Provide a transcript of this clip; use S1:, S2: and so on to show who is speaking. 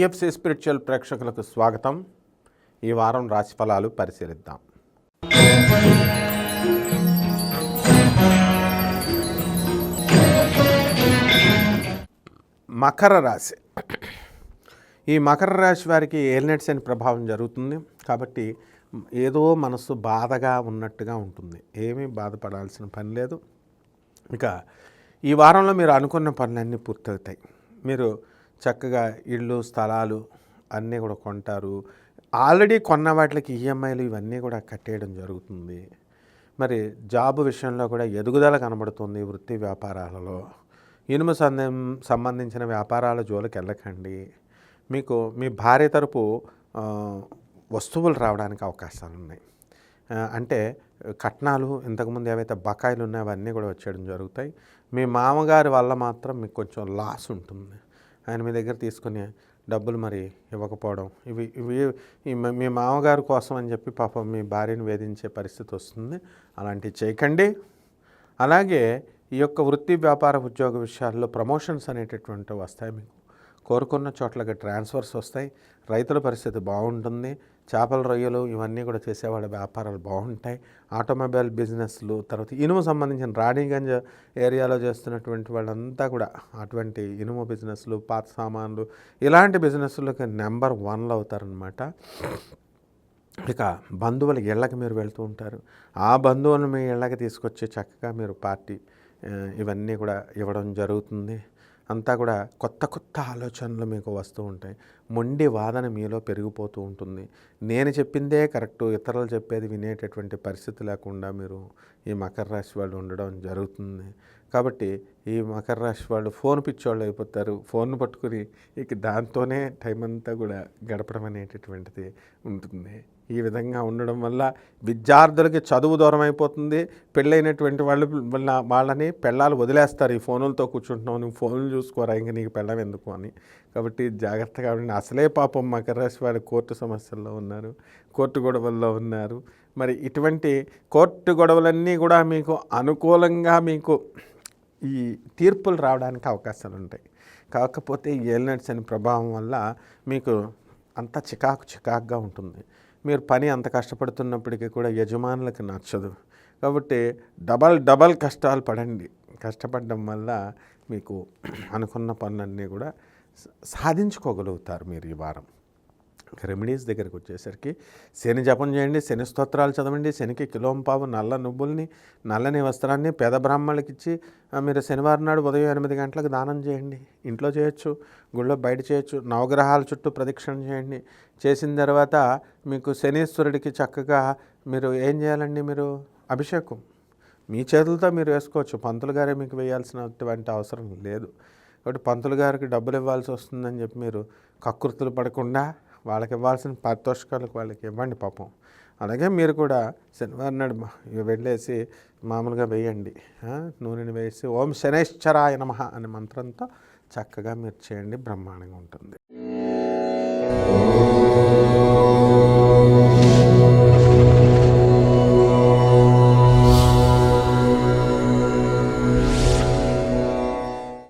S1: IFC spiritual ప్రేక్షకులకు స్వాగతం. ఈ వారం రాశి ఫలాలు పరిశీలిద్దాం. మకర రాశి. ఈ మకర రాశి వారికి ఏల్నెట్స్ అనే ప్రభావం జరుగుతుంది. కాబట్టి ఏదో మనసు బాధగా ఉన్నట్టుగా ఉంటుంది. ఏమీ బాధపడాల్సిన పని లేదు. ఇక ఈ వారంలో మీరు అనుకున్న పనులన్నీ పూర్తవుతాయి. మీరు చక్కగా ఇళ్ళు స్థలాలు అన్నీ కూడా కొంటారు. ఆల్రెడీ కొన్న వాటికి ఈఎంఐలు ఇవన్నీ కూడా కట్టేయడం జరుగుతుంది. మరి జాబ్ విషయంలో కూడా ఎదుగుదల కనబడుతుంది వృత్తి వ్యాపారాలలో. ఇనుము సందం సంబంధించిన వ్యాపారాల జోలికి వెళ్ళకండి. మీకు మీ భార్య తరపు వస్తువులు రావడానికి అవకాశాలు ఉన్నాయి. అంటే కట్నాలు ఇంతకుముందు ఏవైతే బకాయిలు ఉన్నాయో అవన్నీ కూడా వచ్చేయడం జరుగుతాయి. మీ మామగారి వల్ల మాత్రం మీకు కొంచెం లాస్ ఉంటుంది. ఆయన మీ దగ్గర తీసుకుని డబ్బులు మరి ఇవ్వకపోవడం. ఇవి ఇవి మీ మామగారు కోసం అని చెప్పి పాపం మీ భార్యను వేధించే పరిస్థితి వస్తుంది. అలాంటివి చేయకండి. అలాగే ఈ యొక్క వృత్తి వ్యాపార ఉద్యోగ విషయాల్లో ప్రమోషన్స్ అనేటటువంటి వస్తాయి మీకు. కోరుకున్న చోట్లకి ట్రాన్స్ఫర్స్ వస్తాయి. రైతుల పరిస్థితి బాగుంటుంది. చేపల రొయ్యలు ఇవన్నీ కూడా చేసేవాళ్ళ వ్యాపారాలు బాగుంటాయి. ఆటోమొబైల్ బిజినెస్లు తర్వాత ఇనుము సంబంధించిన రాణిగంజ్ ఏరియాలో చేస్తున్నటువంటి వాళ్ళంతా కూడా అటువంటి ఇనుము బిజినెస్లు పాత సామాన్లు ఇలాంటి బిజినెస్లకు నెంబర్ వన్లో అవుతారనమాట ఇక బంధువుల ఇళ్ళకి మీరు వెళ్తూ ఉంటారు. ఆ బంధువులను మీ ఇళ్ళకి తీసుకొచ్చి చక్కగా మీరు పార్టీ ఇవన్నీ కూడా ఇవ్వడం జరుగుతుంది. అంతా కూడా కొత్త కొత్త ఆలోచనలు మీకు వస్తూ ఉంటాయి. మొండి వాదన మీలో పెరిగిపోతూ ఉంటుంది. నేను చెప్పిందే కరెక్టు ఇతరులు చెప్పేది వినేటటువంటి పరిస్థితి లేకుండా మీరు ఈ మకర రాశి వాళ్ళు ఉండడం జరుగుతుంది. కాబట్టి ఈ మకర రాశి వాళ్ళు ఫోన్ పిచ్చోళ్ళు అయిపోతారు. ఫోన్ పట్టుకుని ఇక దాంతోనే టైం అంతా కూడా గడపడం అనేటటువంటిది ఉంటుంది. ఈ విధంగా ఉండడం వల్ల విద్యార్థులకి చదువు దూరం అయిపోతుంది. పెళ్ళైనటువంటి వాళ్ళు వాళ్ళ వాళ్ళని పెళ్ళాలు వదిలేస్తారు. ఈ ఫోనులతో కూర్చుంటున్నావు నువ్వు ఫోన్లు చూసుకోరా ఇంక నీకు పెళ్ళం ఎందుకు అని. కాబట్టి జాగ్రత్తగా ఉండండి. అసలే పాపం మకర రాశి వాళ్ళు కోర్టు సమస్యల్లో ఉన్నారు కోర్టు గొడవల్లో ఉన్నారు. మరి ఇటువంటి కోర్టు గొడవలన్నీ కూడా మీకు అనుకూలంగా మీకు ఈ తీర్పులు రావడానికి అవకాశాలు ఉంటాయి. కాకపోతే ఏలినట్స్ అనే ప్రభావం వల్ల మీకు అంత చికాకు చికాకుగా ఉంటుంది. మీరు పని అంత కష్టపడుతున్నప్పటికీ కూడా యజమానులకు నచ్చదు. కాబట్టి డబల్ డబల్ కష్టాలు పడండి. కష్టపడడం వల్ల మీకు అనుకున్న పనులన్నీ కూడా సాధించుకోగలుగుతారు మీరు ఈ వారం. రెమెడీస్ దగ్గరికి వచ్చేసరికి శని జపం చేయండి శని స్తోత్రాలు చదవండి శనికి కిలోంపావు నల్ల నువ్వుల్ని నల్లని వస్త్రాన్ని పేద బ్రాహ్మణులకి ఇచ్చి మీరు శనివారం నాడు ఉదయం ఎనిమిది గంటలకు దానం చేయండి. ఇంట్లో చేయొచ్చు గుళ్ళో బయట చేయొచ్చు నవగ్రహాల చుట్టూ ప్రదక్షిణ చేయండి. చేసిన తర్వాత మీకు శనీశ్వరుడికి చక్కగా మీరు ఏం చేయాలండి మీరు? అభిషేకం. మీ చేతులతో మీరు వేసుకోవచ్చు. పంతులు గారే మీకు వేయాల్సినటువంటి అవసరం లేదు. కాబట్టి పంతులు గారికి డబ్బులు ఇవ్వాల్సి వస్తుందని చెప్పి మీరు కకృతులు పడకుండా వాళ్ళకి ఇవ్వాల్సిన పారితోషికాలకు వాళ్ళకి ఇవ్వండి పాపం. అలాగే మీరు కూడా శనివారం నాడు వెళ్ళేసి మామూలుగా వేయండి. నూనెని వేసి ఓం శనేశ్వరాయ నమ అనే మంత్రంతో చక్కగా మీరు చేయండి బ్రహ్మాండంగా ఉంటుంది.